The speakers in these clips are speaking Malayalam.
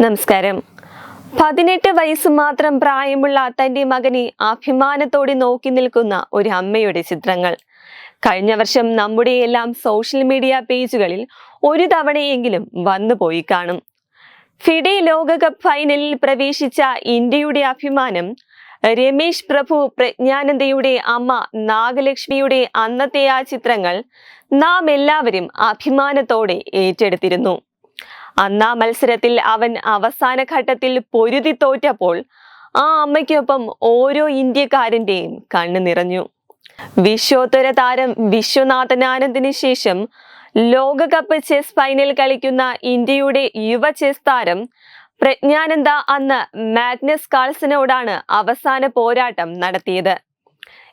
നമസ്കാരം. പതിനെട്ട് വയസ്സ് മാത്രം പ്രായമുള്ള തന്റെ മകനെ അഭിമാനത്തോടെ നോക്കി നിൽക്കുന്ന ഒരു അമ്മയുടെ ചിത്രങ്ങൾ. കഴിഞ്ഞ വർഷം നമ്മുടെ എല്ലാം സോഷ്യൽ മീഡിയ പേജുകളിൽ ഒരു തവണയെങ്കിലും വന്നുപോയി കാണും. ഫിഡെ ലോകകപ്പ് ഫൈനലിൽ പ്രവേശിച്ച ഇന്ത്യയുടെ അഭിമാനം രമേശ് പ്രഭു പ്രജ്ഞാനന്ദയുടെ അമ്മ നാഗലക്ഷ്മിയുടെ അന്നത്തെ ആ ചിത്രങ്ങൾ നാം എല്ലാവരും അഭിമാനത്തോടെ ഏറ്റെടുത്തിരുന്നു. അന്നാ മത്സരത്തിൽ അവൻ അവസാന ഘട്ടത്തിൽ പൊരുതി തോറ്റപ്പോൾ ആ അമ്മയ്ക്കൊപ്പം ഓരോ ഇന്ത്യക്കാരന്റെയും കണ്ണു നിറഞ്ഞു. വിശ്വോത്തര താരം വിശ്വനാഥനാനന്ദിന് ശേഷം ലോകകപ്പ് ചെസ് ഫൈനൽ കളിക്കുന്ന ഇന്ത്യയുടെ യുവ ചെസ് താരം പ്രജ്ഞാനന്ദ അന്ന് മാഗ്നസ് കാൾസനോടാണ് അവസാന പോരാട്ടം നടത്തിയത്.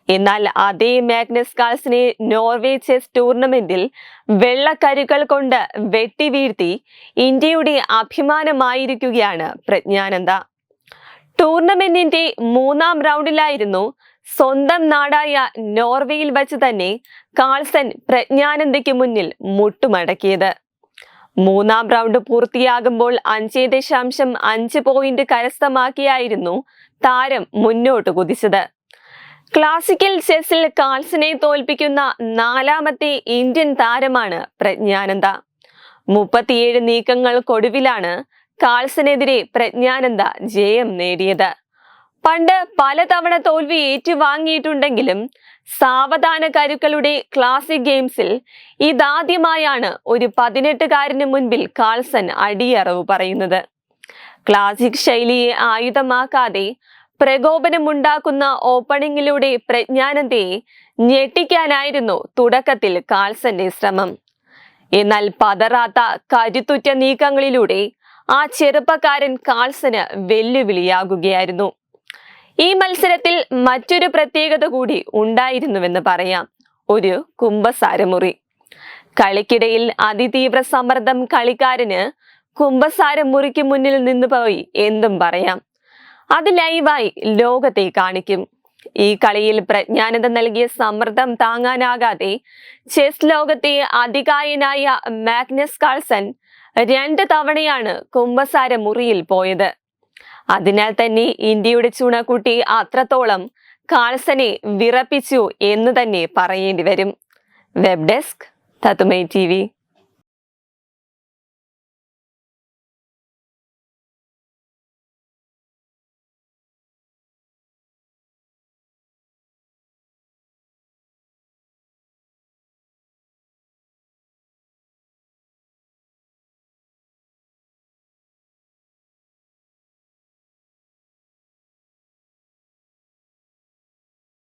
എന്നാൽ അതേ മാഗ്നസ് കാൾസിനെ നോർവേ ചെസ് ടൂർണമെന്റിൽ വെള്ളക്കരുക്കൾ കൊണ്ട് വെട്ടിവീഴ്ത്തി ഇന്ത്യയുടെ അഭിമാനമായിരിക്കുകയാണ് പ്രജ്ഞാനന്ദ. ടൂർണമെന്റിന്റെ മൂന്നാം റൗണ്ടിലായിരുന്നു സ്വന്തം നാടായ നോർവേയിൽ വച്ച് തന്നെ കാൾസൻ പ്രജ്ഞാനന്ദയ്ക്ക് മുന്നിൽ മുട്ടുമടക്കിയത്. മൂന്നാം റൗണ്ട് പൂർത്തിയാകുമ്പോൾ അഞ്ച് ദശാംശം അഞ്ച് പോയിന്റ് കരസ്ഥമാക്കിയായിരുന്നു താരം മുന്നോട്ട് കുതിച്ചത്. ക്ലാസിക്കൽ ചെസ്സിൽ കാൾസിനെ തോൽപ്പിക്കുന്ന നാലാമത്തെ ഇന്ത്യൻ താരമാണ് പ്രജ്ഞാനന്ദ. മുപ്പത്തിയേഴ് നീക്കങ്ങൾക്കൊടുവിലാണ് കാൾസിനെതിരെ പ്രജ്ഞാനന്ദ ജയം നേടിയത്. പണ്ട് പലതവണ തോൽവി ഏറ്റുവാങ്ങിയിട്ടുണ്ടെങ്കിലും സാവധാന കരുക്കളുടെ ക്ലാസിക് ഗെയിംസിൽ ഇതാദ്യമായാണ് ഒരു പതിനെട്ടുകാരന് മുൻപിൽ കാൾസൺ അടിയറവ് പറയുന്നത്. ക്ലാസിക് ശൈലിയെ ആയുധമാക്കാതെ പ്രകോപനമുണ്ടാക്കുന്ന ഓപ്പണിംഗിലൂടെ പ്രജ്ഞാനന്ദയെ ഞെട്ടിക്കാനായിരുന്നു തുടക്കത്തിൽ കാൾസന്റെ ശ്രമം. എന്നാൽ പതറാത്ത കരുത്തുറ്റ നീക്കങ്ങളിലൂടെ ആ ചെറുപ്പക്കാരൻ കാൾസന് വെല്ലുവിളിയാകുകയായിരുന്നു. ഈ മത്സരത്തിൽ മറ്റൊരു പ്രത്യേകത കൂടി ഉണ്ടായിരുന്നുവെന്ന് പറയാം. ഒരു കുംഭസാരമുറി. കളിക്കിടയിൽ അതിതീവ്ര സമ്മർദ്ദം കളിക്കാരന് കുംഭസാരമുറിക്ക് മുന്നിൽ നിന്ന് പോയി എന്തും പറയാം. അത് ലൈവായി ലോകത്തെ കാണിക്കും. ഈ കളിയിൽ പ്രജ്ഞാനത നൽകിയ സമ്മർദ്ദം താങ്ങാനാകാതെ ചെസ് ലോകത്തെ അതികായനായ മാഗ്നസ് കാൾസൺ രണ്ട് തവണയാണ് കുംഭസാര മുറിയിൽ പോയത്. അതിനാൽ തന്നെ ഇന്ത്യയുടെ ചുണക്കുട്ടി അത്രത്തോളം കാൾസനെ വിറപ്പിച്ചു എന്ന് തന്നെ പറയേണ്ടി വരും. വെബ് ഡെസ്ക് തത്തുമൈ ടി